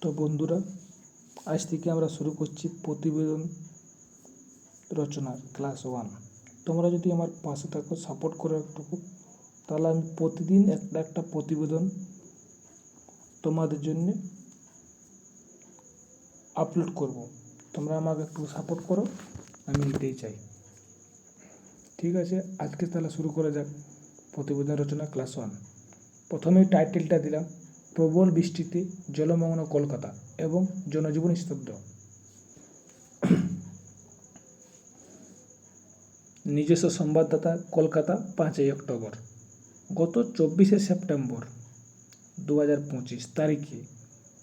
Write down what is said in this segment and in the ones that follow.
তো বন্ধুরা, আজ থেকে আমরা শুরু করছি প্রতিবেদন রচনার ক্লাস ওয়ান। তোমরা যদি আমার পাশে থাকো সাপোর্ট করো একটুকু তাহলে আমি প্রতিদিন একটা একটা প্রতিবেদন তোমাদের জন্যে আপলোড করব। তোমরা আমাকে একটু সাপোর্ট করো, আমি এটাই চাই। ঠিক আছে, আজকে তাহলে শুরু করা যাক প্রতিবেদন রচনা ক্লাস ওয়ান। প্রথমেই টাইটেলটা দিলাম। প্রবল বৃষ্টিতে জলমগ্ন কলকাতা এবং জনজীবন স্তব্ধ। নিজস্ব সংবাদদাতা কলকাতা পাঁচই অক্টোবর, গত চব্বিশে সেপ্টেম্বর দু হাজার পঁচিশ তারিখে।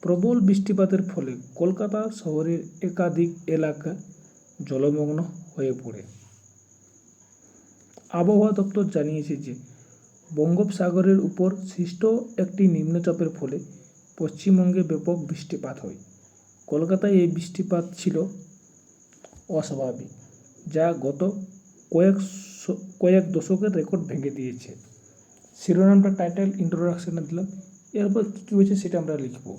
প্রবল বৃষ্টিপাতের ফলে কলকাতা শহরের একাধিক এলাকা জলমগ্ন হয়ে পড়ে। আবহাওয়া দপ্তর জানিয়েছে যে বঙ্গোপসাগরের উপর সৃষ্ট একটি নিম্নচাপের ফলে পশ্চিমবঙ্গে ব্যাপক বৃষ্টিপাত হয়। কলকাতায় এই বৃষ্টিপাত ছিল অস্বাভাবিক, যা গত কয়েক কয়েক দশকের রেকর্ড ভেঙে দিয়েছে। শিরোনামটা টাইটেল ইন্ট্রোডাকশনে দিলাম। এরপর কী কী হয়েছে সেটা আমরা লিখব।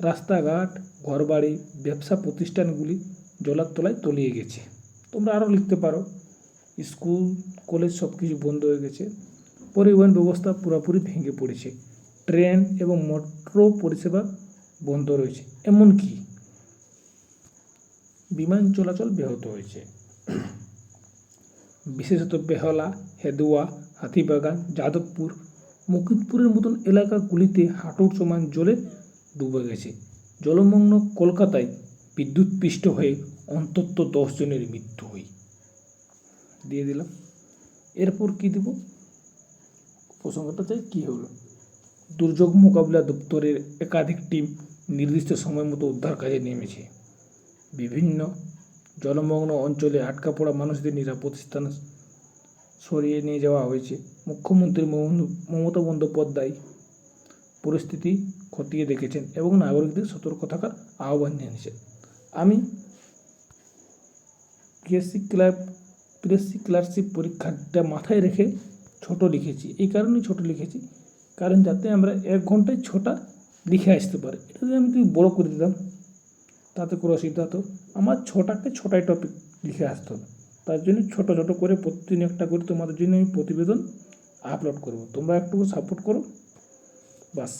রাস্তাঘাট, ঘরবাড়ি, ব্যবসা প্রতিষ্ঠানগুলি জলার তলায় তলিয়ে গেছে। তোমরা আরও লিখতে পারো। স্কুল, কলেজ সব কিছু বন্ধ হয়ে গেছে। পরিবহন ব্যবস্থা পুরোপুরি ভেঙে পড়েছে। ট্রেন এবং মেট্রো পরিষেবা বন্ধ রয়েছে। এমনকি বিমান চলাচল ব্যাহত হয়েছে। বিশেষত বেহালা, হেদুয়া, হাতিবাগান, যাদবপুর, মুকিতপুরের মতন এলাকাগুলিতে হাঁটুর সমান জলে ডুবে গেছে। জলমগ্ন কলকাতায় বিদ্যুৎপৃষ্ট হয়ে অন্তত দশ জনের মৃত্যু হয়। দিয়ে দিলাম। এরপর কি দেব? প্রসঙ্গটা চাই কী হলো? দুর্যোগ মোকাবিলা দপ্তরের একাধিক টিম নির্দিষ্ট সময় মতো উদ্ধার কাজে নেমেছে। বিভিন্ন জলমগ্ন অঞ্চলে আটকা পড়া মানুষদের নিরাপদ স্থানে সরিয়ে নিয়ে যাওয়া হয়েছে। মুখ্যমন্ত্রী মমতা- বন্দ্যোপাধ্যায় পরিস্থিতি খতিয়ে দেখেছেন এবং নাগরিকদের সতর্ক থাকার আহ্বান জানিয়েছেন। আমি পিএসসি ক্লাব পিএসসি ক্লার্কশিপ পরীক্ষাটা মাথায় রেখে ছোট লিখেছি। এই কারণেই ছোট লিখেছি। কারণ যাতে আমরা এক ঘন্টায় ছটা লিখে আসতে পারি। এটা যদি আমি যদি বড় করে দিতাম, তাতে কোনো অসুবিধা হতো। আমার ছটাকে ছটায় টপিক লিখে আসতে হবে তার জন্য ছোট ছোট করে প্রতিদিন একটা করে তোমাদের জন্য আমি প্রতিবেদন আপলোড করব। তোমরা একটু সাপোর্ট করো। বাস।